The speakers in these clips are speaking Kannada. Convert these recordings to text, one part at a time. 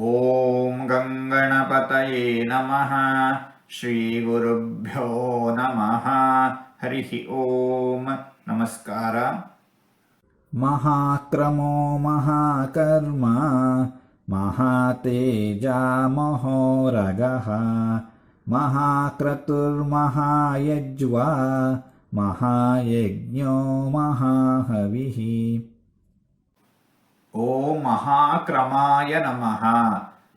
ॐ गङ्गणपतये नमः। श्रीगुरुभ्यो नमः। हरिः ॐ नमस्कार। महाक्रमो महाकर्म। महातेजामहोरगः महाक्रतुर्महायज्वा। महायज्ञो महाहविः। ಓ ಮಹಾಕ್ರಮಾಯ ನಮಃ.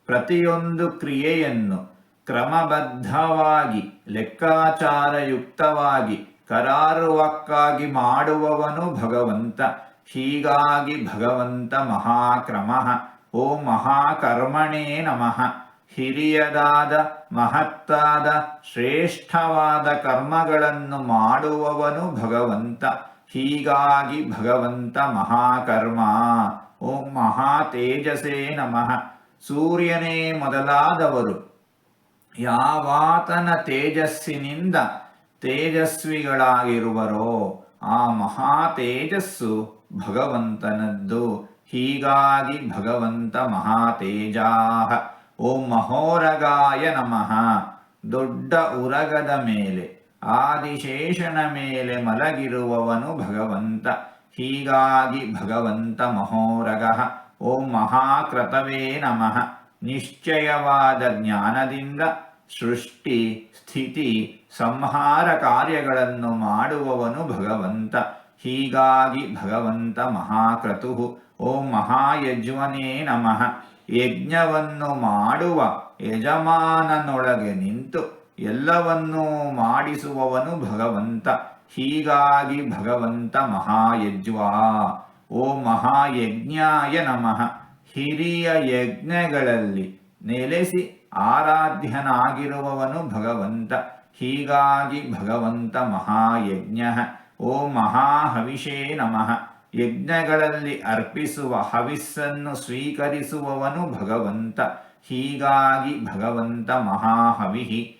ಪ್ರತಿಯೊಂದು ಕ್ರಿಯೆಯನ್ನು ಕ್ರಮಬದ್ಧವಾಗಿ, ಲೆಕ್ಕಾಚಾರಯುಕ್ತವಾಗಿ, ಕರಾರುವಕ್ಕಾಗಿ ಮಾಡುವವನು ಭಗವಂತ. ಹೀಗಾಗಿ ಭಗವಂತ ಮಹಾಕ್ರಮ. ಓ ಮಹಾಕರ್ಮಣೇ ನಮಃ. ಹಿರಿಯದಾದ, ಮಹತ್ತಾದ, ಶ್ರೇಷ್ಠವಾದ ಕರ್ಮಗಳನ್ನು ಮಾಡುವವನು ಭಗವಂತ. ಹೀಗಾಗಿ ಭಗವಂತ ಮಹಾಕರ್ಮ. ಓಂ ಮಹಾ ತೇಜಸೇ ನಮಃ. ಸೂರ್ಯನೇ ಮೊದಲಾದವರು. ಯಾವಾತನ ತೇಜಸ್ಸಿನಿಂದ ತೇಜಸ್ವಿಗಳಾಗಿರುವರೋ ಆ ಮಹಾ ತೇಜಸ್ಸು ಭಗವಂತನದ್ದು. ಹೀಗಾಗಿ ಭಗವಂತ ಮಹಾತೇಜಾಹ. ಓಂ ಮಹೋರಗಾಯ ನಮಃ. ದೊಡ್ಡ ಉರಗದ ಮೇಲೆ. ಆದಿಶೇಷನ ಮೇಲೆ ಮಲಗಿರುವವನು ಭಗವಂತ. ಹೀಗಾಗಿ ಭಗವಂತ ಮಹೋರಗ. ಓಂ ಮಹಾಕ್ರತವೇ ನಮಃ. ನಿಶ್ಚಯವಾದ ಜ್ಞಾನದಿಂದ ಸೃಷ್ಟಿ, ಸ್ಥಿತಿ, ಸಂಹಾರ ಕಾರ್ಯಗಳನ್ನು ಮಾಡುವವನು ಭಗವಂತ. ಹೀಗಾಗಿ ಭಗವಂತ ಮಹಾಕ್ರತು. ಓಂ ಮಹಾಯಜ್ವನೇ ನಮಃ. ಯಜ್ಞವನ್ನು ಮಾಡುವ ಯಜಮಾನನೊಳಗೆ ನಿಂತು ಎಲ್ಲವನ್ನೂ ಮಾಡಿಸುವವನು ಭಗವಂತ. ಹೀಗಾಗಿ ಭಗವಂತ ಮಹಾಯಜ್ವಾ. ಓ ಮಹಾಯಜ್ಞಾಯ ನಮಃ. ಹಿರಿಯ ಯಜ್ಞಗಳಲ್ಲಿ ನೆಲೆಸಿ ಆರಾಧ್ಯನಾಗಿರುವವನು ಭಗವಂತ. ಹೀಗಾಗಿ ಭಗವಂತ ಮಹಾಯಜ್ಞ. ಓ ಮಹಾಹವಿಷೇ ನಮಃ. ಯಜ್ಞಗಳಲ್ಲಿ ಅರ್ಪಿಸುವ ಹವಿಸ್ಸನ್ನು ಸ್ವೀಕರಿಸುವವನು ಭಗವಂತ. ಹೀಗಾಗಿ ಭಗವಂತ ಮಹಾಹವಿಹಿ.